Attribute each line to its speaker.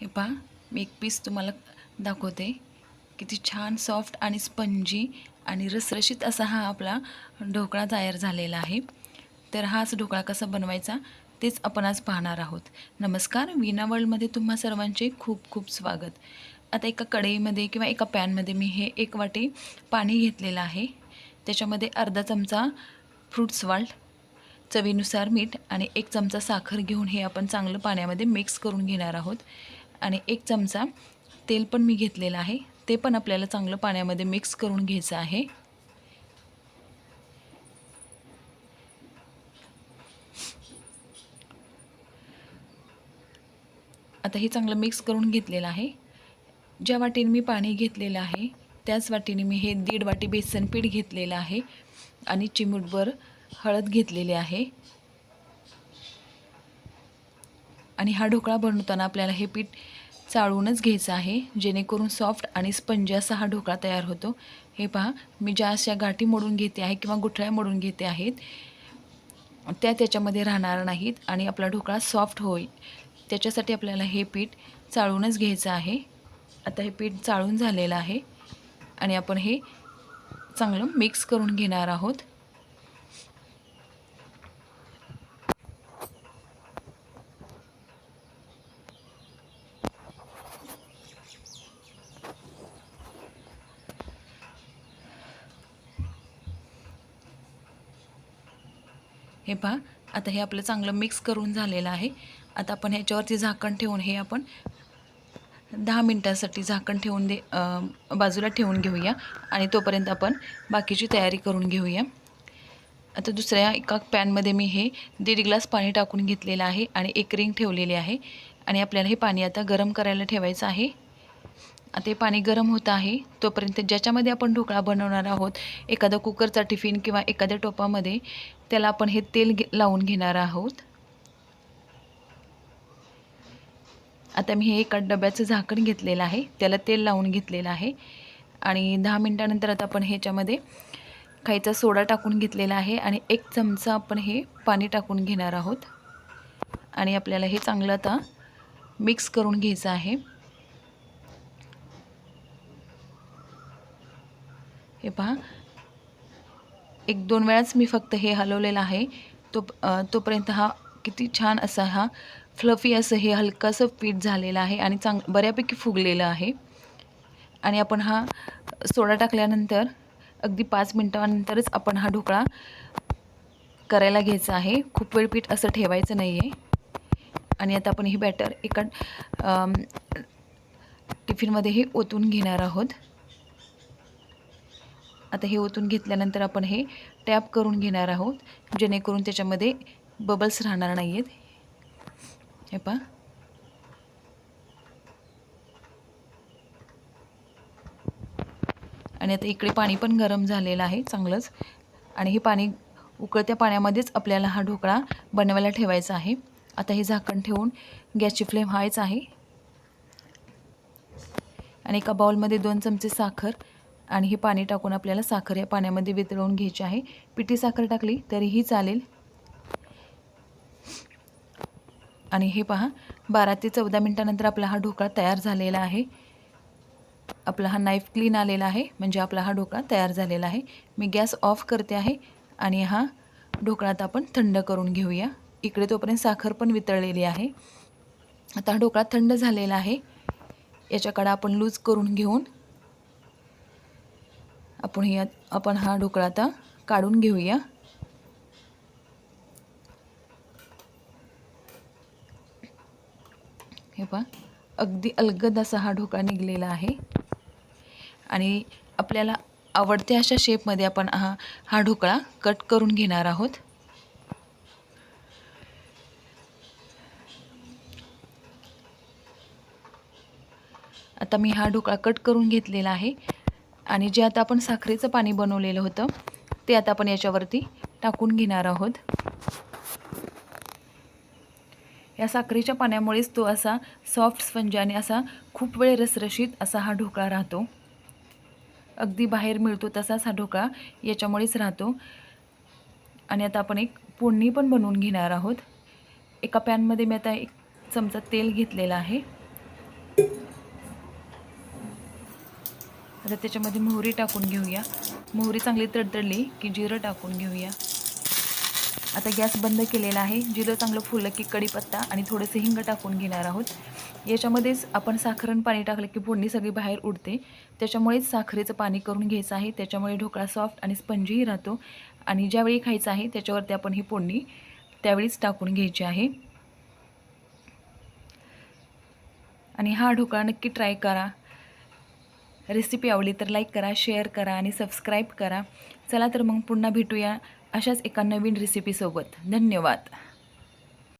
Speaker 1: हे पहा मी एक पीस तुम्हाला दाखवते. किती छान सॉफ्ट आणि स्पंजी आणि रसरशीत असा हा आपला ढोकळा तयार झालेला आहे. तर हाच ढोकळा कसा बनवायचा तेच आपण आज पाहणार आहोत. नमस्कार वीणा वर्ल्डमध्ये तुम्हा सर्वांचे खूप खूप स्वागत. आता एका कढईमध्ये किंवा एका पॅनमध्ये मी हे एक वाटी पाणी घेतलेलं आहे. त्याच्यामध्ये अर्धा चमचा फ्रूट सॉल्ट चवीनुसार मीठ आणि एक चमचा साखर घेऊन हे आपण चांगलं पाण्यामध्ये मिक्स करून घेणार आहोत. आणि एक चमचा तेल पण मी घेतलेलं आहे. ते पण आपल्याला चांगलं पाण्यामध्ये मिक्स करून घ्यायचं आहे. आता हे चांगलं मिक्स करून घेतलेलं आहे. ज्या वाटीने मी पाणी घेतलेलं आहे त्याच वाटीने मी हे दीड वाटी बेसन पीठ घेतलेलं आहे आणि चिमूटभर हळद घेतलेली आहे. आणि हा ढोकळा बनवताना आपल्याला हे पीठ चाळूनच घ्यायचं आहे जेणेकरून सॉफ्ट आणि स्पंजी असा हा ढोकळा तयार होतो. हे पहा मी ज्या अशा गाठी मोडून घेते आहे किंवा गुठळ्या मोडून घेते आहेत. त्या त्याच्यामध्ये राहणार नाहीत आणि आपला ढोकळा सॉफ्ट होईल. त्याच्यासाठी आपल्याला हे पीठ चाळूनच घ्यायचं आहे. आता हे पीठ चाळून झालेलं आहे आणि आपण हे चांगलं मिक्स करून घेणार आहोत. हे पहा आता हे आपलं चांगलं मिक्स करून झालेलं आहे. आता आपण ह्याच्यावरती झाकण ठेवून हे आपण दहा मिनटासाठी झाकण ठेवून दे बाजूला ठेवून घेऊया आणि तोपर्यंत आपण बाकीची तयारी करून घेऊया. आता दुसऱ्या एका पॅनमध्ये मी हे दीड ग्लास पाणी टाकून घेतलेलं आहे आणि एक रिंग ठेवलेली आहे. आणि आपल्याला हे पाणी आता गरम करायला ठेवायचं आहे. आता हे पाणी गरम होतं आहे तोपर्यंत ज्याच्यामध्ये आपण ढोकळा बनवणार आहोत एखादा कुकरचा टिफिन किंवा एखाद्या टोपामध्ये त्याला आपण हे तेल घे लावून घेणार आहोत. आता मी हे एका डब्याचं झाकण घेतलेलं आहे त्याला तेल लावून घेतलेलं आहे. आणि दहा मिनटानंतर आता आपण ह्याच्यामध्ये खायचा सोडा टाकून घेतलेला आहे आणि एक चमचा आपण हे पाणी टाकून घेणार आहोत. आणि आपल्याला हे चांगलं आता मिक्स करून घ्यायचं आहे. हे पहा. एक दोन वेळाच मी फक्त हे हलवलेलं आहे. तो तोपर्यंत हा किती छान असा हा फ्लफी असं हे हलकंसं पीठ झालेलं आहे आणि चांग बऱ्यापैकी फुगलेलं आहे. आणि आपण हा सोडा टाकल्यानंतर अगदी पाच मिनटानंतरच आपण हा ढोकळा करायला घ्यायचा आहे. खूप वेळ पीठ असं ठेवायचं नाही आहे आणि आता आपण हे बॅटर एका टिफिनमध्ये हे ओतून घेणार आहोत. आता हे ओतून घेतल्यानंतर आपण हे टॅप करून घेणार आहोत जेणेकरून त्याच्यामध्ये बबल्स राहणार नाही आहेत हे पहा. आणि आता इकडे पाणी पण गरम झालेलं आहे चांगलंच. आणि हे पाणी उकळत्या पाण्यामध्येच आपल्याला हा ढोकळा बनवायला ठेवायचा आहे. आता हे झाकण ठेवून गॅसची फ्लेम हायच आहे. आणि एका बाउलमध्ये दोन चमचे साखर आणि हे पाणी टाकून आपल्याला साखर या पाण्यामध्ये वितळवून घ्यायची आहे. पिठी साखर टाकली तरीही चालेल. आणि हे पहा बारा ते चौदा मिनटानंतर आपला हा ढोकळा तयार झालेला आहे. आपला हा नाईफ क्लीन आलेला आहे म्हणजे आपला हा ढोकळा तयार झालेला आहे. मी गॅस ऑफ करते आहे आणि हा ढोकळा आता आपण थंड करून घेऊया. इकडे तोपर्यंत साखर पण वितळलेली आहे. आता हा ढोकळा थंड झालेला आहे. याच्याकडं आपण लूज करून घेऊन आपण या आपण हा ढोकळा आता काढून घेऊया. हे पहा अगदी अलगद असा हा ढोकळा निघलेला आहे. आणि आपल्याला आवडत्या अशा शेपमध्ये आपण हा हा ढोकळा कट करून घेणार आहोत. आता मी हा ढोकळा कट करून घेतलेला आहे. आणि जे आता आपण साखरेचं पाणी बनवलेलं होतं ते आता आपण याच्यावरती टाकून घेणार आहोत. या साखरेच्या पाण्यामुळेच तो असा सॉफ्ट स्पंज आणि असा खूप वेळ रसरशीत असा हा ढोकळा राहतो. अगदी बाहेर मिळतो तसाच हा ढोकळा याच्यामुळेच राहतो. आणि आता आपण एक फोडणी पण बनवून घेणार आहोत. एका पॅनमध्ये मी आता एक चमचा तेल घेतलेला आहे. आता त्याच्यामध्ये मोहरी टाकून घेऊया. मोहरी चांगली तडतडली की जिरं टाकून घेऊया. आता गॅस बंद केलेला आहे. जिरं चांगलं फुललं की कढीपत्ता आणि थोडंसं हिंग टाकून घेणार आहोत. याच्यामध्येच आपण साखरण पाणी टाकलं की फोडणी सगळी बाहेर उडते. त्याच्यामुळेच साखरेचं पाणी करून घ्यायचं आहे. त्याच्यामुळे ढोकळा सॉफ्ट आणि स्पंजीही राहतो. आणि ज्यावेळी खायचं आहे त्याच्यावरती आपण ही फोडणी त्यावेळीच टाकून घ्यायची आहे. आणि हा ढोकळा नक्की ट्राय करा. रेसिपी आवडली तर लाईक करा शेअर करा आणि सबस्क्राईब करा. चला तर मग पुन्हा भेटूया अशाच एका नवीन रेसिपीसोबत धन्यवाद.